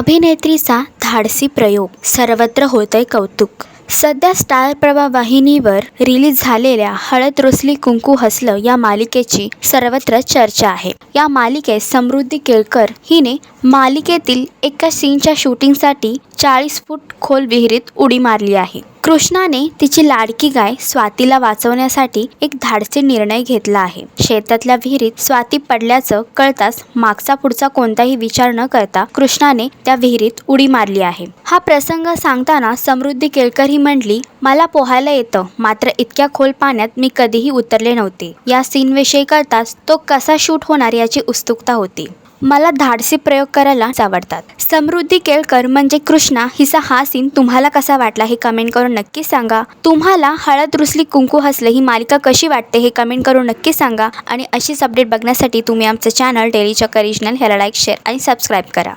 अभिनेत्रीचा धाडसी प्रयोग. सर्वत्र होतंय कौतुक. सध्या स्टार प्रवाह वाहिनीवर रिलीज झालेल्या हळद रुसली कुंकू हसलं या मालिकेची सर्वत्र चर्चा आहे. या मालिकेत समृद्धी केळकर हिने मालिकेतील एका सीनच्या शूटिंगसाठी चाळीस फूट खोल विहिरीत उडी मारली आहे. कृष्णाने तिची लाडकी गाय स्वातीला वाचवण्यासाठी एक धाडसी निर्णय घेतला आहे. शेतातल्या विहिरीत स्वाती पडल्याचं कळताच मागचा पुढचा कोणताही विचार न करता कृष्णाने त्या विहिरीत उडी मारली आहे. हा प्रसंग सांगताना समृद्धी केळकर ही म्हटली मला पोहायला येतं मात्र इतक्या खोल पाण्यात मी कधीही उतरले नव्हते. या सीनविषयी कळताच तो कसा शूट होणार याची उत्सुकता होती. मला धाडसी प्रयोग करायला आवडतात. समृद्धी केळकर म्हणजे कृष्णा हिचा हा सीन तुम्हाला कसा वाटला हे कमेंट करून नक्की सांगा. तुम्हाला हळद रुसली कुंकू हसले ही मालिका कशी वाटते हे कमेंट करून नक्की सांगा. आणि अशीच अपडेट बघण्यासाठी तुम्ही आमचं चॅनल डेली चक्कर रिजनल ह्याला लाईक शेअर आणि सबस्क्राईब करा.